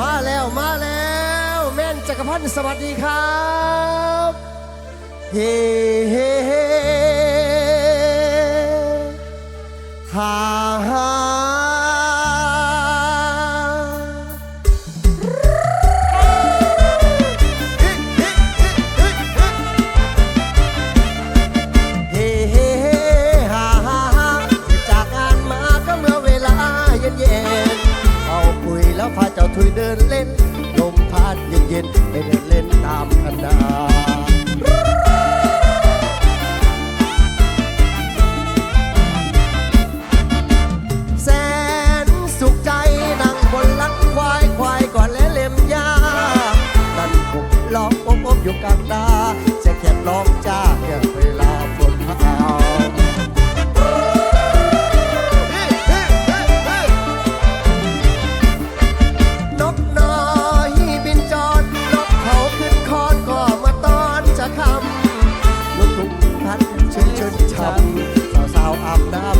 มาแล้วมาแล้ว แม่นจักรพันธ์สวัสดีครับ เฮ้เฮ้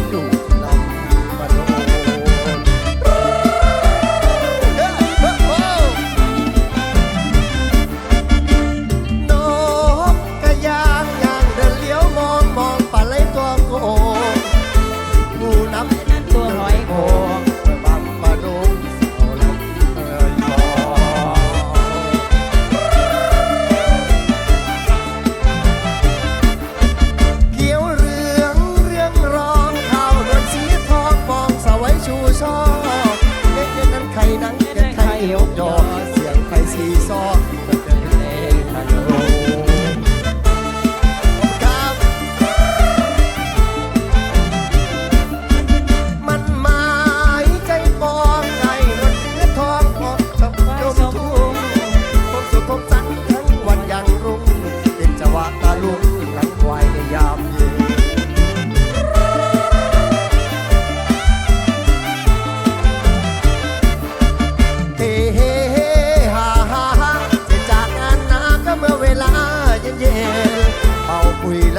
ๆอ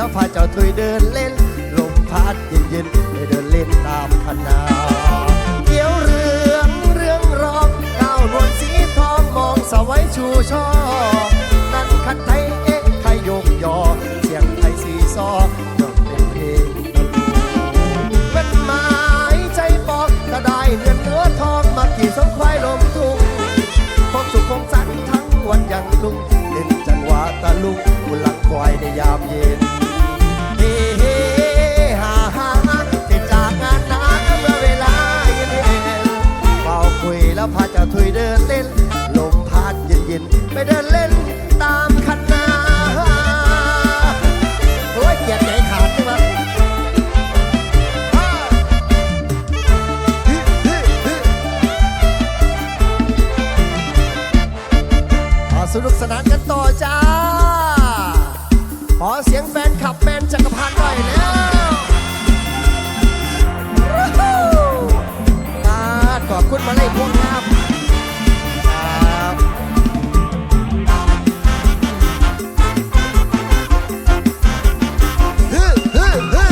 แล้วพาเจ้าถุยเดินเล่น ลมพัดเย็นเย็นๆไปเดินเล่นตามพนาเกี่ยวเรืองเรื่องรองก้าวนวลสีทองมองสวัยชูช่อ เสียงแฟนขับแมนจักรพันธ์หน่อยแล้ววู้ฮู้อ่าขอบคุณมาเลยพวงครับครับฮึฮึฮึ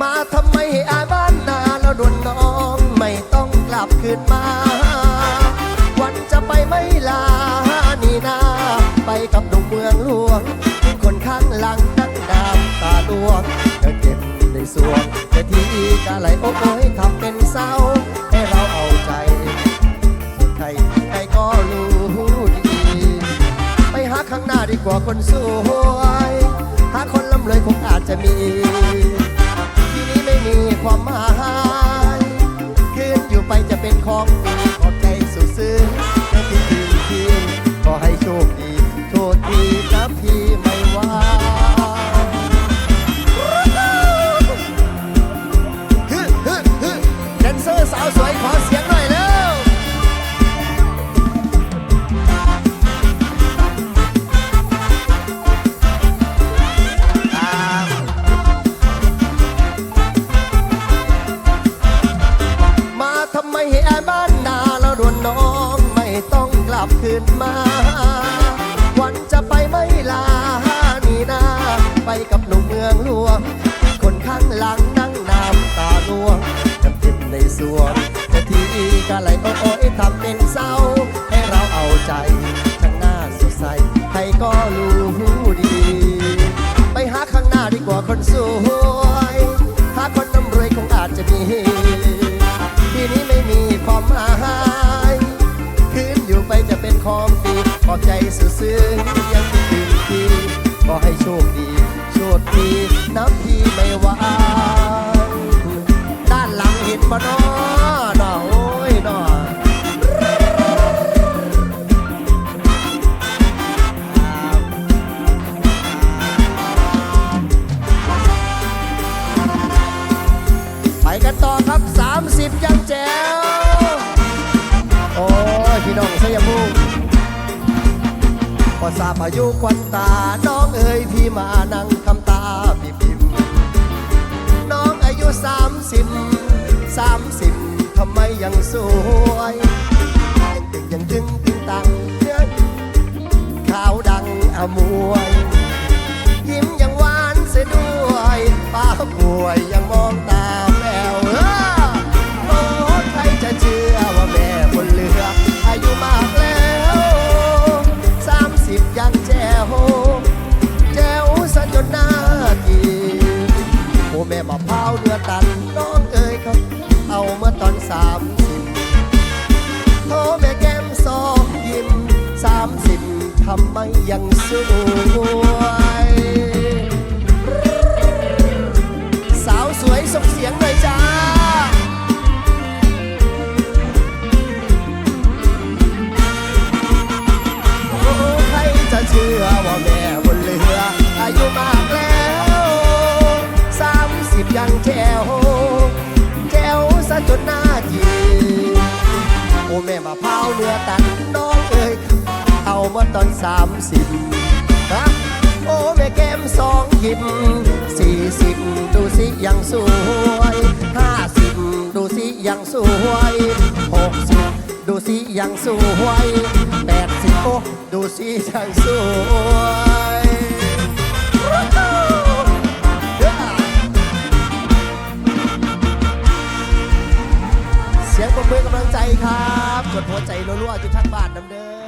มาทำไมให้อายบ้านนาแล้วด่วนน้อง ไม่ต้องกลับคืนมา วันจะไปไม่ลา หลวง คนข้างหลังนั่งดามตาลวงเธอเก็บในสวงแต่ที่กะไหลโอ้ยทำเป็นเศร้า ให้เราเอาใจสุดใครใครก็รู้ดี ไปหาข้างหน้าดีกว่าคนสวย หาคนลำเลยคงอาจจะมี ที่นี้ไม่มีความหมาย คืนอยู่ไปจะเป็นของฟรี บคืนมา วันจะไปไม่ลาหนีนาไปกับหนุ่มเมืองหลวง คนข้างหลังนั่งน้ำตาล่วงจะเจ็ในสวงจะทีกะไหลอด ซื่อยังคิดถึงพี่ก็ให้โชคดี โชคดีนับพี่ไม่ไหวด้านหลังเห็นบ่นอหนอโอ้ยหนอไปกันต่อครับ 30 ยังแจ๋วโอ้ยพี่น้องสยามภูมิ พอทราบอายุควันตา น้องเอ๋ยพี่มานั่งทำตาปิบปิมน้องอายุ30 30ทำไมยังสวยยังตึงยังตึงตึงตังเนื้อขาวดังอมวย ยิ้มยังหวานเสียด้วยป้าป่วย ทำไมยังสวย ตอนสามสิบนะโอ้แม่แก้มสองยิ้มสี่สิบดูสิยังสวยห้าสิบดูสิยังสวยหกสิบดูสิยังสวยแปดสิบโอ้ดูสิยังสวยเสียงปรบมือกำลังใจครับ กดหัวใจรัวๆอยู่ทางบ้านน้ำเด้อ